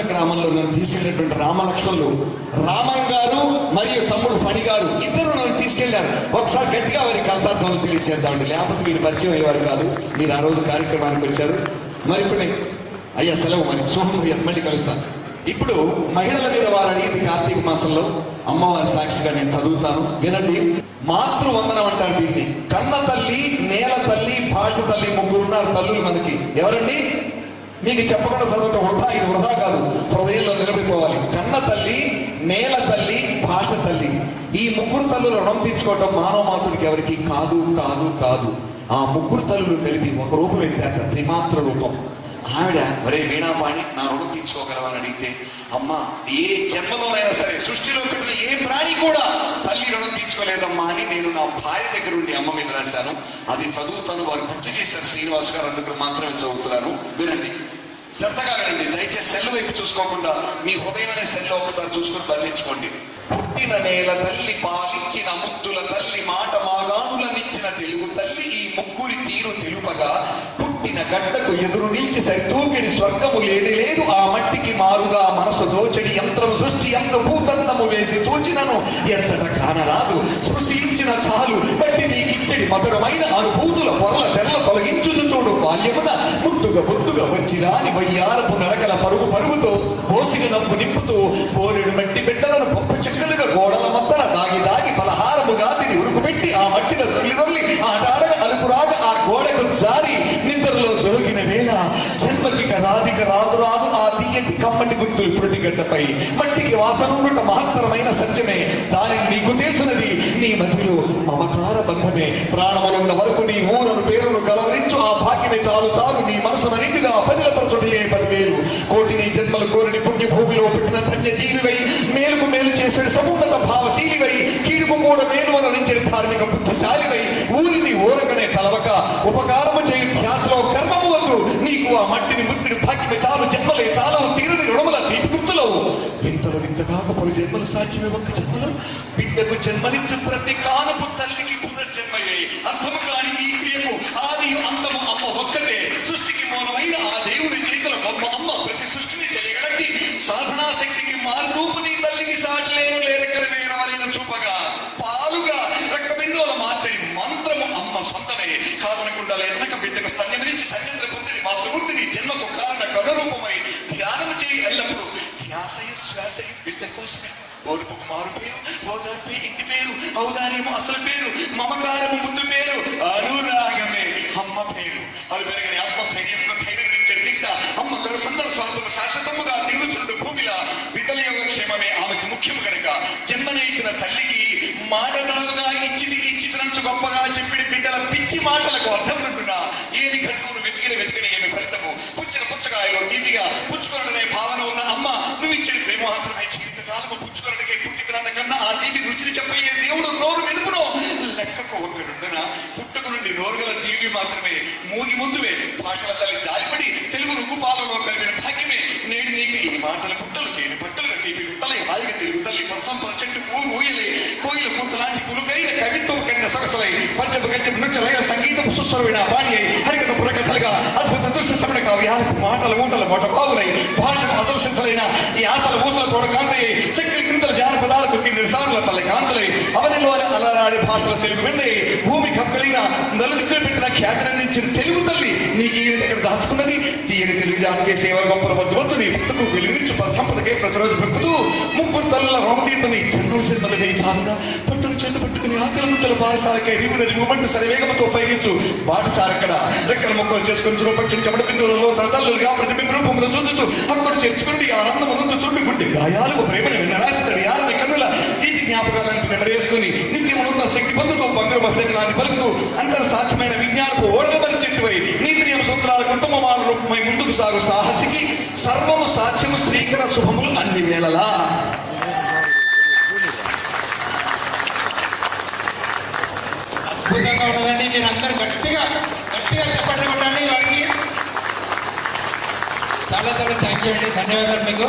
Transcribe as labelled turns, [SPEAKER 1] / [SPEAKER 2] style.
[SPEAKER 1] రేగుంట గ్రామంలో నన్ను తీసుకెళ్ళినటువంటి రామలక్ష్మణులు రామన్ గారు మరియు తమ్ముడు ఫణి గారు ఇద్దరు నన్ను తీసుకెళ్ళారు. ఒకసారి గట్టిగా వారి కలతాత్మను తెలియచేద్దామండి లేకపోతే మీరు పరిచయం అయ్యేవారు కాదు. మీరు ఆ రోజు కార్యక్రమానికి వచ్చారు. మరి ఇప్పుడు నేను అయ్యా సెలవు మరి. శుభం మళ్ళీ కలుస్తాను. ఇప్పుడు మహిళల మీద వారు అడిగింది కార్తీక మాసంలో అమ్మవారి సాక్షిగా నేను చదువుతాను. వినండి. మాతృ వందనం అంటారు దీన్ని. కన్న తల్లి నేల తల్లి భాష తల్లి ముగ్గురున్నారు తల్లులు మనకి. ఎవరండి? మీకు చెప్పకుండా చదవటం వృధా ఇది వృధా కాదు. హృదయంలో నిలబడిపోవాలి. కన్న తల్లి నేల తల్లి భాష తల్లి. ఈ ముగ్గురు తల్లులు రుణం తీర్చుకోవటం మానవ మాతృడికి ఎవరికి కాదు కాదు కాదు. ఆ ముగ్గురు తల్లులు కలిపి ఒక రూపం ఎత్తాక త్రిమాత్ర రూపం. ఆవిడ ఒరే వీణాపాణి నా రుణం తీర్చుకోగలవని అడిగితే అమ్మా ఏ జన్మలోనైనా సరే సృష్టిలో పెట్టిన ఏ ప్రాణి కూడా తీసుకోలేదమ్మా అని నేను నా భార్య దగ్గర ఉండి అమ్మ మీద రాశాను. అది చదువుతాను వారు గుర్తు చేశారు. శ్రీనివాస్ గారు అందుకు మాత్రమే చదువుతున్నాను వినండి. శ్రద్ధగా వినండి. దయచేసి సెల్ వైపు చూసుకోకుండా మీ హృదయం అనే సెల్ ఒకసారి చూసుకుని బలించుకోండి పుట్టిన నేల తల్లి పాలించిన ముద్దుల తల్లి మాట మాగాణులనిచ్చిన తెలుగు తల్లి ఈ ముగ్గురి తీరు తెలుపగా పుట్టిన గడ్డకు ఎదురు నిలిచి సరితూగిడి స్వర్గము లేని లేదు. ఆ మట్టికి మారుగా మనసు దోచడి యంత్రం సృష్టి ఎంత భూతంతము వేసి చూచినను. ఎంతట కానరాదు సృష్టించిన చాలు. బట్టి నీకిచ్చడి మధురమైన అనుభూతుల పొరల తెల్ల తొలగించుచు చూడు బాల్యమున. ముద్దుగా ముద్దుగా వచ్చిరాని వయ్యారపు నడకల పరుగు పరుగుతో పోసిగ నవ్వు నింపుతూ పోరెడు మట్టి బిడ్డలను పప్పు చెక్కలుగా గోడల మద్దన దాగి దాగి పలహారముగా తిని ఉరుకుపెట్టి ఆ మట్టిన తొలి తొలి ఆట జన్మకిక రాదు రాదు ఆ తీయటి కమ్మటి గుర్తులు పురుటిగడ్డపై మట్టికి వాసన ఉండట మహత్తరమైన సత్యమే. దానిని నీకు తెలుసున్నది నీ మధ్యలో మమకార బంధమే. ప్రాణములున్న వరకు నీ ఊరను పేరును కలవరించు ఆ భాగ్యమే చాలు చాలు. నీ మనసును నిండుగా పదిలపరచుటయే పదివేలు. కోటిని జన్మలు కోరిని పుణ్య భూమిలో పుట్టిన ధన్య జీవివై మేలుకు మేలు చేసిన సమున్నత భావశీలివై కీడుకు కూడా మేలు అనరించని ధార్మిక బుద్ధశాలివై ఊరిని ఓరకనే కలవక ఉపకారము జన్మలు సాధ్యమే ఒక్క జన్మలో బిడ్డకు జన్మనిచ్చు ప్రతి కానపు తల్లికి పునర్జన్మయ్యాయి అర్థము కాని ఈ క్రియకు ఆది అంతము అమ్మ ఒక్కటే. సృష్టికి మూలమైన ఆ దేవుని చేతుల గొప్ప అమ్మ ప్రతి సృష్టిని చేయగలటి సాధనా శక్తికి మార్రూపు నీ తల్లికి సాటిలేరు లేరెక్కడ వేరవరైన చూపగా. పాలుగా రక్త బిందువుల మార్చే మంత్రము అమ్మ సొంతమే. కాదనకుండా లేదనక బిడ్డకు స్తన్యమించి సత్యంద్ర పొందిని మాతృమూర్తిని జన్మకు కారణ కనురూపమై ధ్యానం చేయి ఎల్లప్పుడూ. ధ్యాసయ కోసమే. ఓర్పుకు మారు పేరు ఓదార్పే ఇంటి పేరు ఔదార్యము అసలు పేరు మమకారము ముద్దు పేరు అనురాగమే అమ్మ పేరు. అవి పెరగని ఆత్మస్థైర్యంతో ధైర్యం ఇచ్చే అమ్మ గారు సుందర స్వార్థము శాశ్వతముగా తిరుగుతున్న భూమిలా బిడ్డల యొక్క క్షేమమే ఆమెకు ముఖ్యము కనుక జన్మని తల్లికి మాట తడవుగా ఇచ్చిది ఇచ్చితనంచు గొప్పగా చెప్పిన బిడ్డల పిచ్చి మాటలకు అర్థం లెక్కకు ఒకరుండున పుట్టుక నుండి నోరుగల జీవి మాత్రమే. మూగి ముందువే. భాషల తల్లి జాలిపడి తెలుగు రుగ్గు పాలలో కలిగిన భాగ్యమే. నేడు నీకు ఈ మాటల పుట్టలు తేని పట్టులుగా తీపి పుట్టలే హాయిగా తెలుగు తల్లి పరసంపద చెట్టు ఊరు ఊయలే. కోయిల పూత లాంటి పులుకైన కవిత్వం కన్న సొగసలై పంచపు గచ్చపు నృత్యలయ సంగీతం సుస్వరమైన బాణి అయి హరికత పురకథలుగా అద్భుత దృశ్య శ్రవణ కావ్యాలకు మాటల మూటల మొట బావులై అసలు సిద్ధలైన ఈ ఆశల ఊసల తోడ కాంతయ్య చక్కెర క్రిందల జానపదాలకు కింద సార్ల తల్లి కాంతలై అవనిలో అలరాడి భాషల తెలుగు వెన్నై భూమి కక్కలిన నలుదిక్కులు పెట్టిన ఖ్యాతినందించిన తెలుగు తల్లి నీకు ఈ ఇక్కడ దాచుకున్నది. తీయని తెలుగు జానకే సేవ గొప్పల వద్దు నీ భక్తుకు వెలుగునిచ్చు సంపదకే ప్రతిరోజు భక్తులు ముగ్గురు తల్లుల రోమతీర్థని చంద్రుల జన్మలు వేయి చాలుగా పట్టును చేత పట్టుకుని ఆకలి ముద్దల పారసాలకై రివున రివుమంటూ సరివేగంతో పయనించు బాటసారక్కడ రెక్కల మొక్కలు చేసుకుని చూపట్టిన చెమట బిందువులలో తన ప్రతిబింబ రూపంలో చూచుచు. అక్కడ చేర్చుకుండి ఆనందం ముందు చుట్టుకుండి గాయాలకు ప్రేమను వినరాశితడి యాలని కన్నుల తీపి జ్ఞాపకాలను నెమరేసుకుని నిత్యమునున్న శక్తి పొందుతూ బంగారు భక్తకులాన్ని పలుకుతూ అంతర్ సాధ్యమైన విజ్ఞానపు ఓడలమని చెట్టువై నీతి నియమ సూత్రాల కుటుంబమాన రూపమై ముందుకు సాగు సాహసికి సర్వము సాధ్యము శ్రీకర శుభములు అన్ని వేళలా.
[SPEAKER 2] అద్భుతంగా ఉన్నదండి మీరు అందరు గట్టిగా గట్టిగా చెప్పండి కొట్టండి వాటికి. చాలా చాలా థ్యాంక్ యూ అండి. ధన్యవాదాలు మీకు.